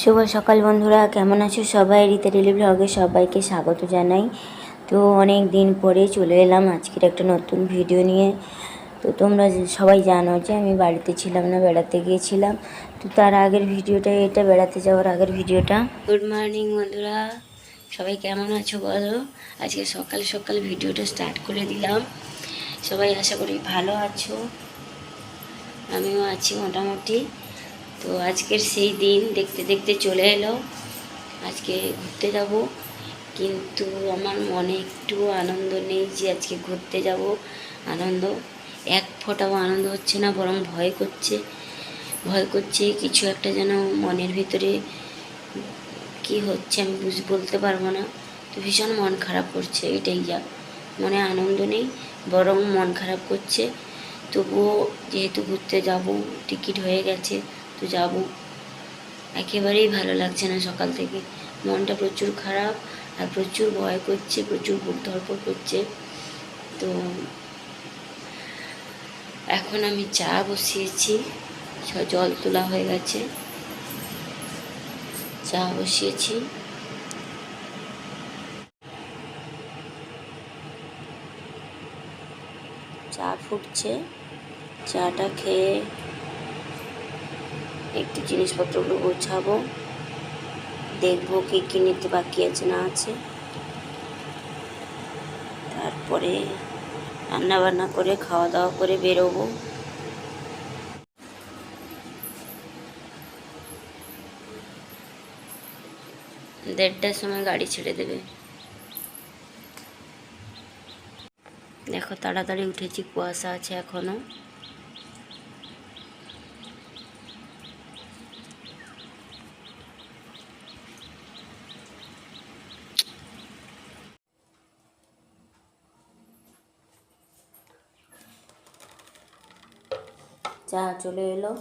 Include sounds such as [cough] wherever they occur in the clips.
শুভ সকাল বন্ধুরা, কেমন আছো সবাই? রীতা ডেলি ব্লগে সবাইকে স্বাগত জানাই। তো অনেক দিন পরে চলে এলাম আজকের একটা নতুন ভিডিও নিয়ে। তো তোমরা সবাই জানো যে আমি বাড়িতে ছিলাম না, বেড়াতে গিয়েছিলাম। তো তার আগের ভিডিওটা, এটা বেড়াতে যাওয়ার আগের ভিডিওটা। গুড মর্নিং বন্ধুরা, সবাই কেমন আছো বলো? আজকে সকাল সকাল ভিডিওটা স্টার্ট করে দিলাম। সবাই আশা করি ভালো আছো। আমিও আছি মোটামুটি। তো আজকের সেই দিন দেখতে দেখতে চলে এলো। আজকে ঘুরতে যাব, কিন্তু আমার মনে একটু আনন্দ নেই যে আজকে ঘুরতে যাব। আনন্দ, এক ফোঁটাও আনন্দ হচ্ছে না, বরং ভয় করছে। ভয় করছে কিছু একটা যেন মনের ভিতরে কি হচ্ছে আমি বুঝ, বলতে পারব না। তো ভীষণ মন খারাপ করছে, এটাই যা। মনে আনন্দ নেই, বরং মন খারাপ করছে। তবুও যেহেতু ঘুরতে যাব, টিকিট হয়ে গেছে তো যাব। একেবারেই ভালো লাগছে না সকাল থেকে। মনটা প্রচুর খারাপ আর প্রচুর ভয় করছে, প্রচুর বুক ধরপড় করছে। তো এখন আমি চা বসিয়েছি। জল তোলা হয়ে গেছে। চা বসিয়েছি। চা ফুটছে। চাটা খেয়ে একটু জিনিসপত্রগুলো গোছাবো। দেখব কি কি নিতে বাকি আছে না আছে। তারপরে রান্না বান্না করে খাওয়া দাওয়া করে বেরোবো। দেড়টার সময় গাড়ি ছেড়ে দেবে। দেখো, তাড়াতাড়ি উঠেছি, কুয়াশা আছে এখনও। চা চলে এলো।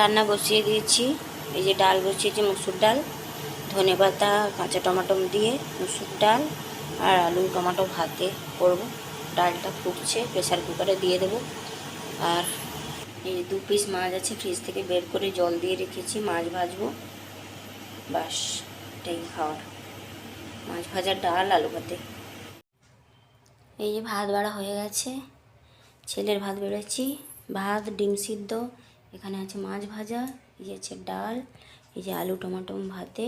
রান্না বসিয়ে দিয়েছি। এই যে ডাল বসিয়েছি, মুসুর ডাল, ধনে পাতা, কাঁচা টমেটো দিয়ে মুসুর ডাল আর আলু, টমেটো ভাতে করব। ডালটা ফুটছে প্রেশার কুকারে দিয়ে দেবো। আর এই দু পিস মাছ আছে, ফ্রিজ থেকে বের করে জল দিয়ে রেখেছি, মাছ ভাজবো। বাস, এটাই খাওয়ার। মাছ ভাজার ডাল, আলু ভাতে। এই যে ভাত বাড়া হয়ে গেছে, ছেলের ভাত বেড়েছি। ভাত, ডিম সিদ্ধ এখানে আছে মাছ ভাজা, এই যে আছে ডাল, এই যে আলু, টমাটো ভাতে,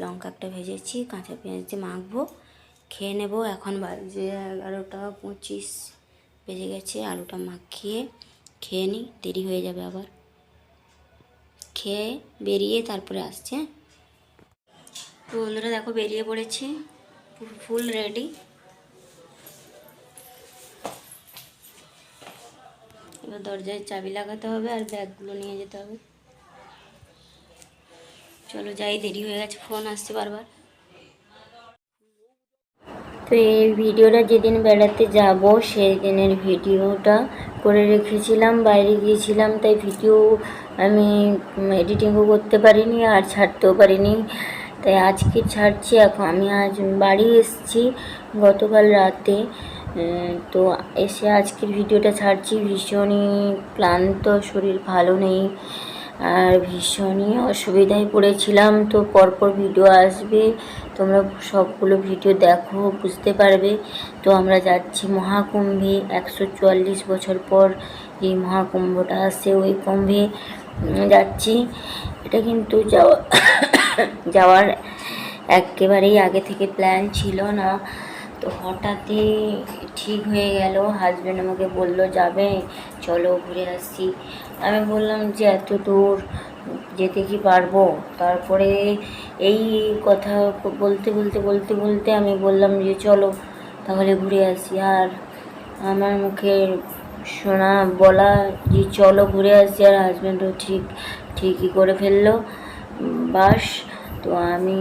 লঙ্কা একটা ভেজেছি, কাঁচা পেঁয়াজ দিয়ে মাখবো, খেয়ে নেব এখন বাজে এগারোটা পঁচিশ, বেজে গেছে, আলুটা মাখিয়ে খেয়ে নিই, দেরি হয়ে যাবে আবার খেয়ে বেরিয়ে তারপরে আসছে হ্যাঁ? তো বন্ধুরা দেখো বেরিয়ে পড়েছি, ফুল রেডি এবার দরজায় চাবি লাগাতে হবে আর ব্যাগগুলো নিয়ে যেতে হবে। চলো যাই, দেরি হয়ে গেছে, ফোন আসছে বারবার। তো এই ভিডিওটা যেদিন বেড়াতে যাব সেই দিনের ভিডিওটা করে রেখেছিলাম, বাইরে গিয়েছিলাম, তাই ভিডিও আমি এডিটিংও করতে পারিনি আর ছাড়তেও পারিনি। তাই আজকে ছাড়ছি, এখন আমি আজ বাড়ি এসেছি গতকাল রাতে। তো এসে আজকের ভিডিওটা ছাড়ছি। ভীষণই ক্লান্ত, শরীর ভালো নেই আর ভীষণই অসুবিধায় পড়েছিলাম। তো পরপর ভিডিও আসবে, তোমরা সবগুলো ভিডিও দেখো, বুঝতে পারবে। তো আমরা যাচ্ছি মহাকুম্ভে। একশো চুয়াল্লিশ বছর পর এই মহাকুম্ভটা আসে ওই কুম্ভে। যাচ্ছি। এটা কিন্তু যাওয়া [coughs] যাওয়ার একেবারেই আগে থেকে প্ল্যান ছিল না। তো হঠাৎই ঠিক হয়ে গেল। হাজব্যান্ড আমাকে বলল, যাবে, চলো ঘুরে আসছি আমি বললাম, যে এত দূর যেতে কি পারব? তারপরে এই কথা বলতে বলতে বলতে বলতে আমি বললাম যে, চলো, তাহলে ঘুরে আসি। আর আমার মুখে শোনা বলা যে, চলো ঘুরে আসি। আর হাজব্যান্ডও ঠিক, ঠিকই করে ফেলল। বাস, তো আমি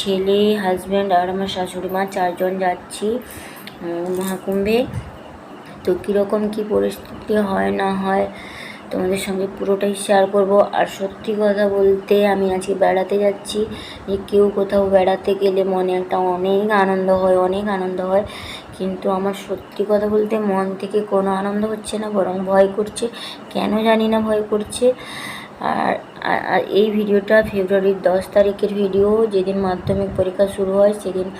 ছেলে হাজব্যান্ড আর আমার শাশুড়ি মা চারজন যাচ্ছি মহাকুম্ভে। তো কীরকম কী পরিস্থিতি হয় না হয় তোমাদের সঙ্গে পুরোটাই শেয়ার করব। আর সত্যি কথা বলতে আমি আজকে বেড়াতে যাচ্ছি। যে কেউ কোথাও বেড়াতে গেলে মনে একটা অনেক আনন্দ হয়, অনেক আনন্দ হয়। কিন্তু আমার সত্যি কথা বলতে মন থেকে কোনো আনন্দ হচ্ছে না, বরং ভয় করছে। কেন জানি না ভয় করছে। আর আর- এই ভিডিওটা ফেব্রুয়ারির দশ তারিখের ভিডিও, যেদিন মাধ্যমিক পরীক্ষা শুরু হয় সেদিন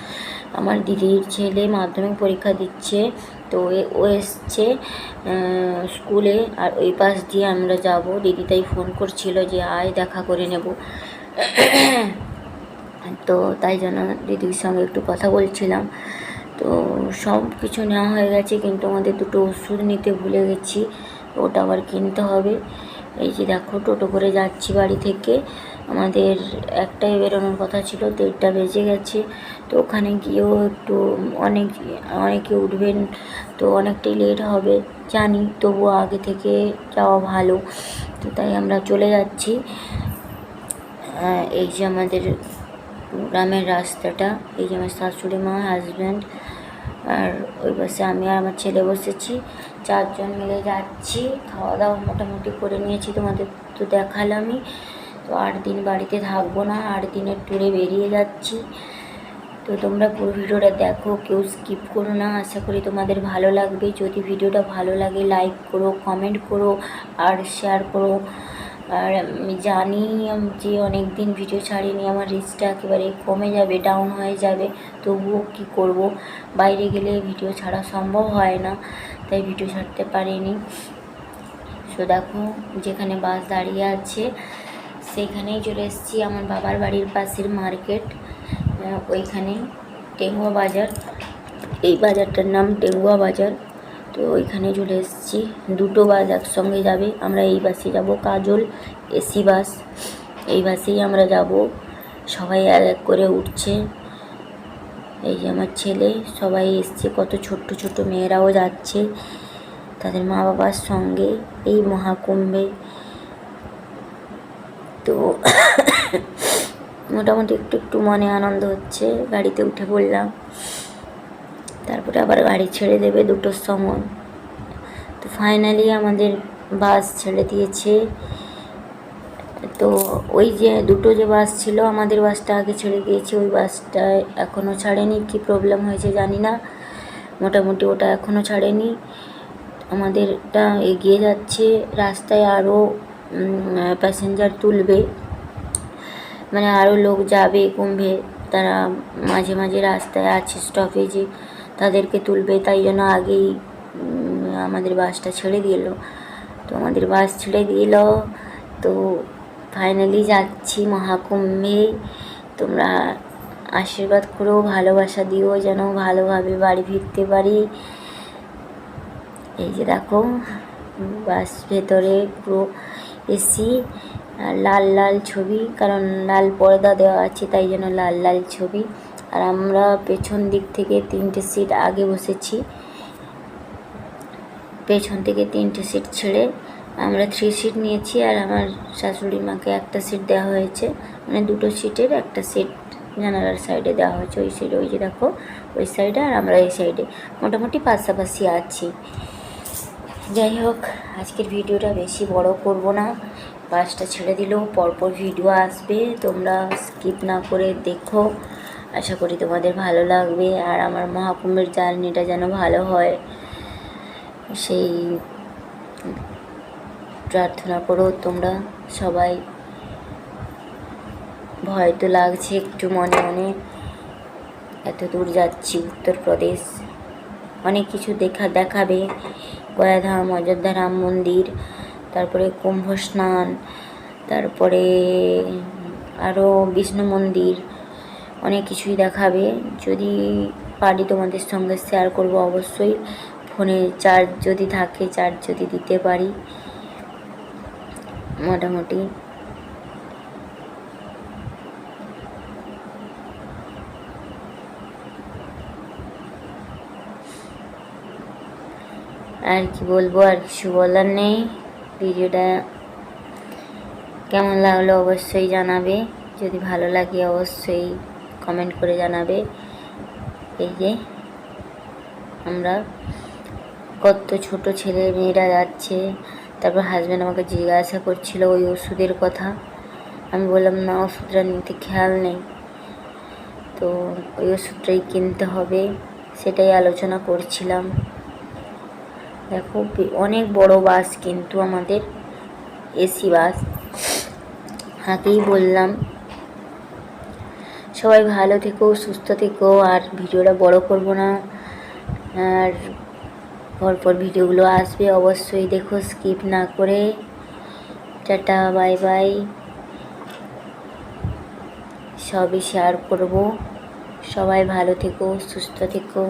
আমার দিদির ছেলে মাধ্যমিক পরীক্ষা দিচ্ছে, তো ও এসছে স্কুলে আর ওই পাশ দিয়ে আমরা যাব। দিদি তাই ফোন করছিল যে আয় দেখা করে নেব। [clears throat] তো তাই জন্য দিদির সঙ্গে একটু কথা বলছিলাম। তো সব কিছু নেওয়া হয়ে গেছে, কিন্তু আমাদের দুটো ওষুধ নিতে ভুলে গেছি, ওটা আবার কিনতে হবে। এই যে দেখো, টোটো করে যাচ্ছি বাড়ি থেকে। আমাদের একটাই বেরোনোর কথা ছিল, দেড়টা বেজে গেছে। তো ওখানে গিয়েও একটু অনেক, অনেকে উঠবেন, তো অনেকটাই লেট হবে, জানি, তবুও আগে থেকে যাওয়া ভালো। তো তাই আমরা চলে যাচ্ছি। এই যে আমাদের গ্রামের রাস্তাটা, এই যে আমার শাশুড়ি মা হাজব্যান্ড আর ওই পাশে আমি আর আমার ছেলে বসেছি, চারজন মিলে যাচ্ছি খাওয়া দাওয়া মোটামুটি করে নিয়েছি, তোমাদের তো দেখালামই। তো আট দিন বাড়িতে থাকব না আট দিনের ট্যুরে বেরিয়ে যাচ্ছি। তো তোমরা পুরো ভিডিওটা দেখো, কেউ স্কিপ করো না, আশা করি তোমাদের ভালো লাগবে। যদি ভিডিওটা ভালো লাগে লাইক করো কমেন্ট করো, আর শেয়ার করো। আর আমি জানি যে অনেক দিন ভিডিও ছাড়িনি, আমার রিচটা একেবারে কমে যাবে ডাউন হয়ে যাবে, তবুও কি করব? বাইরে গেলে ভিডিও ছাড়া সম্ভব হয় না, তাই ভিডিও ছাড়তে পারিনি। সো দেখো, যেখানে বাস দাঁড়িয়ে আছে, সেখানেই চলে এসেছি আমার বাবার বাড়ির পাশের মার্কেট ওইখানে টেঙ্গুয়া বাজার। এই বাজারটার নাম টেঙ্গুয়া বাজার। তো ওইখানে চলে এসেছি। দুটো বাস একসঙ্গে যাবে। আমরা এই বাসে যাব কাজল, এসি বাস। এই বাসেই আমরা যাব। সবাই এক এক করে উঠছে। এই যে আমার ছেলে, সবাই এসছে। কত ছোট্ট ছোট্ট মেয়েরাও যাচ্ছে। তাদের মা বাবার সঙ্গে এই মহাকুম্ভে। তো [coughs] মোটামুটি একটু একটু মনে আনন্দ হচ্ছে। গাড়িতে উঠে পড়লাম। তারপরে আবার গাড়ি ছেড়ে দেবে দুটোর সময়। তো ফাইনালি আমাদের বাস ছেড়ে দিয়েছে। তো ওই যে দুটো যে বাস ছিল, আমাদের বাসটা আগে ছেড়ে দিয়েছে। ওই বাসটা এখনও ছাড়েনি। কী প্রবলেম হয়েছে জানি না। মোটামুটি ওটা এখনও ছাড়েনি। আমাদেরটা এগিয়ে যাচ্ছে। রাস্তায় আরও প্যাসেঞ্জার তুলবে। মানে আরও লোক যাবে কুম্ভে তারা মাঝে মাঝে রাস্তায় আছে স্টপেজে তাদেরকে তুলবে, তাই জন্য আগেই আমাদের বাসটা ছেড়ে দিল। তো আমাদের বাস ছেড়ে দিল। তো ফাইনালি যাচ্ছি মহাকুম্ভে। তোমরা আশীর্বাদ করো, ভালোবাসা দিও, যেন ভালোভাবে বাড়ি ফিরতে পারি। এই যে দেখো, বাস ভেতরে পুরো এসি লাল লাল ছবি, কারণ লাল পর্দা দেওয়া আছে, তাই জন্য লাল লাল ছবি। আর আমরা পেছন দিক থেকে তিনটে সিট আগে বসেছি। পেছন থেকে তিনটে সিট ছেড়ে আমরা থ্রি সিট নিয়েছি আর আমার শাশুড়ি মাকে একটা সিট দেওয়া হয়েছে। মানে দুটো সিটের একটা সিট জানালার সাইডে দেওয়া হয়েছে। ওই সাইডে ওই যে দেখো, ওই সাইডে আর আমরা এই সাইডে মোটামুটি পাশাপাশি আছি। যাই হোক, আজকের ভিডিওটা বেশি বড় করব না। বাসটা ছেড়ে দিলেও পরপর ভিডিও আসবে। তোমরা স্কিপ না করে দেখো। আশা করি তোমাদের ভালো লাগবে। আর আমার মহাকুম্ভের জার্নিটা যেন ভালো হয়। সেই প্রার্থনা করো তোমরা সবাই। ভয় তো লাগছে একটু মনে মনে। এত দূর যাচ্ছি উত্তরপ্রদেশ। অনেক কিছু দেখা দেখাবে। গয়াধাম, অযোধ্যা, রাম মন্দির, তারপরে কুম্ভ স্নান, তারপরে আরও বিষ্ণু মন্দির। অনেক কিছুই দেখাবে। যদি পারি তোমাদের সঙ্গে শেয়ার করব অবশ্যই। ফোনে চার্জ যদি থাকে চার্জ যদি দিতে পারি। মোটামুটি। আর কি বলব, আর কিছু বলার নেই। ভিডিওটা কেমন লাগল অবশ্যই জানাবে। যদি ভালো লাগে অবশ্যই কমেন্ট করে জানাবে। এই যে, আমরা কত ছোট ছেলে মেয়েরা যাচ্ছে, তারপর হাজব্যান্ড আমাকে জিজ্ঞাসা করছিল ওই ওষুধের কথা। আমি বললাম, না, ওষুধটা নিতে খেয়াল নেই। তো ওই ওষুধটাই কিনতে হবে, সেটাই আলোচনা করছিলাম। দেখো, অনেক বড় বাস কিন্তু আমাদের, এসি বাস। আগেই বললাম সবাই ভালো থেকো, সুস্থ থেকো, আর ভিডিওটা বড় করব না। আর পরপর ভিডিওগুলো আসবে, অবশ্যই দেখো স্কিপ না করে। টাটা বাই বাই সবই শেয়ার করব। সবাই ভালো থেকো, সুস্থ থেকো।